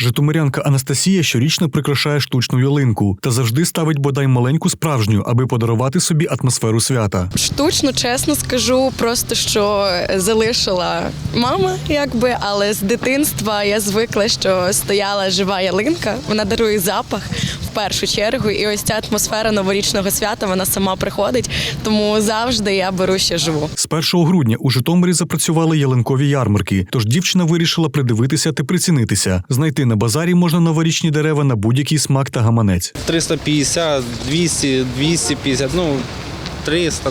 Житомирянка Анастасія щорічно прикрашає штучну ялинку та завжди ставить бодай маленьку справжню, аби подарувати собі атмосферу свята. Штучно, чесно скажу, просто що залишила мама, якби, але з дитинства я звикла, що стояла жива ялинка. Вона дарує запах в першу чергу. І ось ця атмосфера новорічного свята вона сама приходить. Тому завжди я беру ще живу. З 1 грудня у Житомирі запрацювали ялинкові ярмарки, тож дівчина вирішила придивитися та прицінитися. Знайти на базарі можна новорічні дерева на будь-який смак та гаманець. 350, 200, 250, ну 300.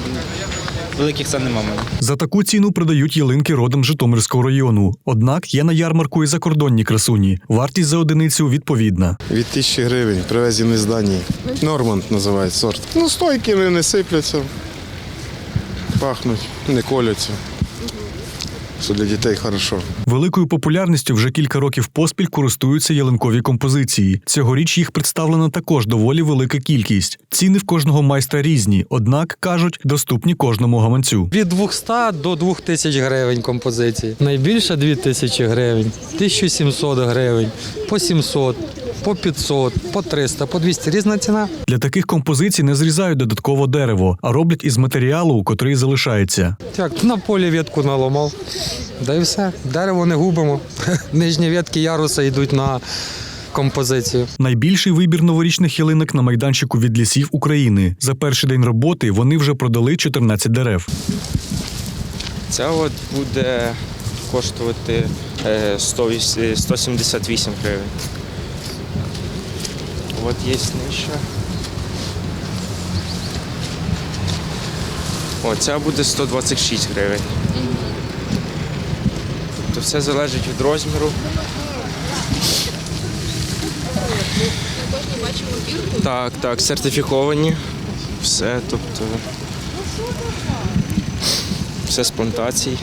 Великих це нема в мене. За таку ціну продають ялинки родом Житомирського району. Однак є на ярмарку і закордонні красуні. Вартість за одиницю відповідна. Від тисячі гривень привезені з Данії. Норманд називають сорт. Ну, стойкі вони не сипляться, пахнуть, не коляться. Що для дітей хорошо. Великою популярністю вже кілька років поспіль користуються ялинкові композиції. Цьогоріч їх представлена також доволі велика кількість. Ціни в кожного майстра різні, однак кажуть, доступні кожному гаманцю. Від 200 до 2000 гривень композиції. Найбільше 2000 гривень, 1700 гривень, по 700, по 500, по 300, по 200. Різна ціна. Для таких композицій не зрізають додатково дерево, а роблять із матеріалу, котрий залишається. Як на полі ветку наламав. Да і все. Дерево не губимо. Нижні ветки яруса йдуть на композицію. Найбільший вибір новорічних ялинок на майданчику від лісів України. За перший день роботи вони вже продали 14 дерев. Ця от буде коштувати е, 100 е, 178 гривень. От є нижча. О, ця буде 126 гривень. Тобто все залежить від розміру. Так, так, сертифіковані. Все, тобто. Все з плантацій,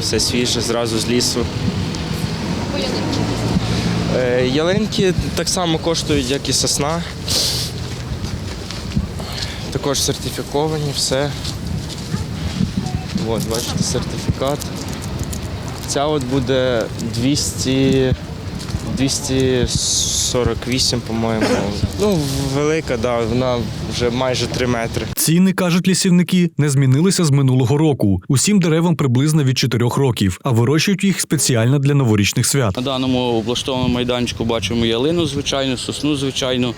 все свіже, зразу з лісу. Е, Ялинки так само коштують, як і сосна. Також сертифіковані, все. От, бачите, сертифікат. Ця от буде 200, 248, по-моєму. Ну, велика, да, вона вже майже 3 метри. Ціни, кажуть лісівники, не змінилися з минулого року. Усім деревам приблизно від 4 років, а вирощують їх спеціально для новорічних свят. На даному облаштованому майданчику бачимо ялину, звичайно, сосну, звичайно.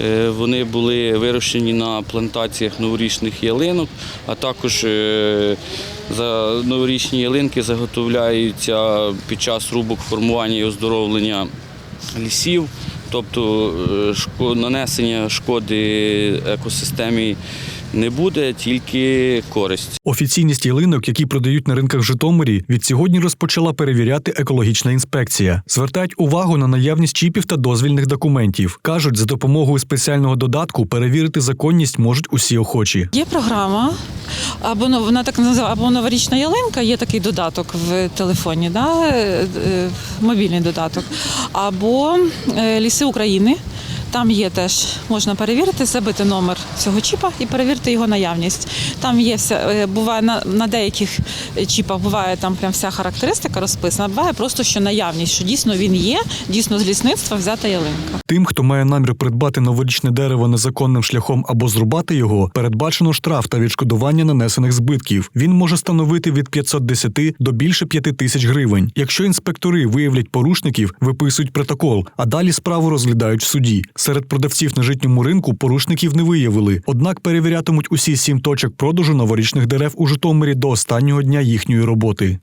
Е, Вони були вирощені на плантаціях новорічних ялинок, а також е, за новорічні ялинки заготовляються під час рубок формування і оздоровлення лісів. Тобто е, нанесення шкоди екосистемі не буде, тільки користь. Офіційність ялинок, які продають на ринках Житомирі, від сьогодні розпочала перевіряти екологічна інспекція. Звертають увагу на наявність чіпів та дозвільних документів. кажуть, за допомогою спеціального додатку перевірити законність можуть усі охочі. Є програма, або вона так називає, або новорічна ялинка, є такий додаток в телефоні, да? е, е, мобільний додаток, або е, ліси України. Там є теж, можна перевірити, забити номер цього чіпа і перевірити його наявність. Там є вся, е, буває на, на деяких чіпах буває там прям вся характеристика розписана, буває просто що наявність, що дійсно він є, дійсно з лісництва взята ялинка. Тим, хто має намір придбати новорічне дерево незаконним шляхом або зрубати його, передбачено штраф та відшкодування нанесених збитків. Він може становити від 510 до більше 5 тисяч гривень. Якщо інспектори виявлять порушників, виписують протокол, а далі справу розглядають в суді. Серед продавців на житньому ринку порушників не виявили, однак перевірятимуть усі сім точок продажу новорічних дерев у Житомирі до останнього дня їхньої роботи.